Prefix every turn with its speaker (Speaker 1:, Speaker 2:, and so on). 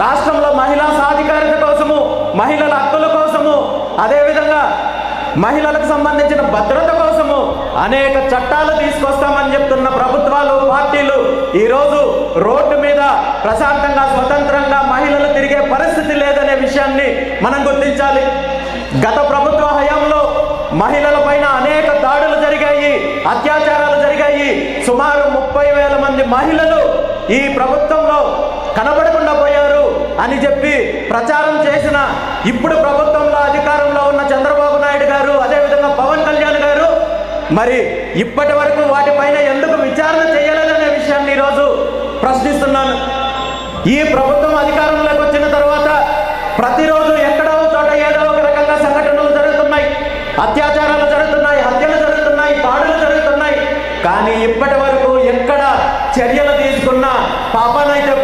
Speaker 1: రాష్ట్రంలో మహిళా సాధికారిత కోసము మహిళల హక్కుల కోసము అదేవిధంగా మహిళలకు సంబంధించిన భద్రత కోసము అనేక చట్టాలు తీసుకొస్తామని చెప్తున్న ప్రభుత్వాలు పార్టీలు ఈరోజు రోడ్డు మీద ప్రశాంతంగా స్వతంత్రంగా మహిళలు తిరిగే పరిస్థితి లేదనే విషయాన్ని మనం గుర్తించాలి. గత ప్రభుత్వ హయాంలో మహిళల పైన అనేక దాడులు జరిగాయి అత్యాచారాలు జరిగాయి. సుమారు ముప్పై వేల మంది మహిళలు ఈ ప్రభుత్వంలో కనబడకుండా అని చెప్పి ప్రచారం చేసిన ఇప్పుడు ప్రభుత్వంలో అధికారంలో ఉన్న చంద్రబాబు నాయుడు గారు అదేవిధంగా పవన్ కళ్యాణ్ గారు మరి ఇప్పటి వరకు వాటిపైన ఎందుకు విచారణ చేయలేదనే విషయాన్ని ఈరోజు ప్రశ్నిస్తున్నాను. ఈ ప్రభుత్వం అధికారంలోకి వచ్చిన తర్వాత ప్రతిరోజు ఎక్కడో చోట ఏదో ఒక రకంగా సంఘటనలు జరుగుతున్నాయి. అత్యాచారాలు జరుగుతున్నాయి హత్యలు జరుగుతున్నాయి దాడులు జరుగుతున్నాయి. కానీ ఇప్పటి వరకు ఎక్కడ చర్యలు తీసుకున్న పాపనైతే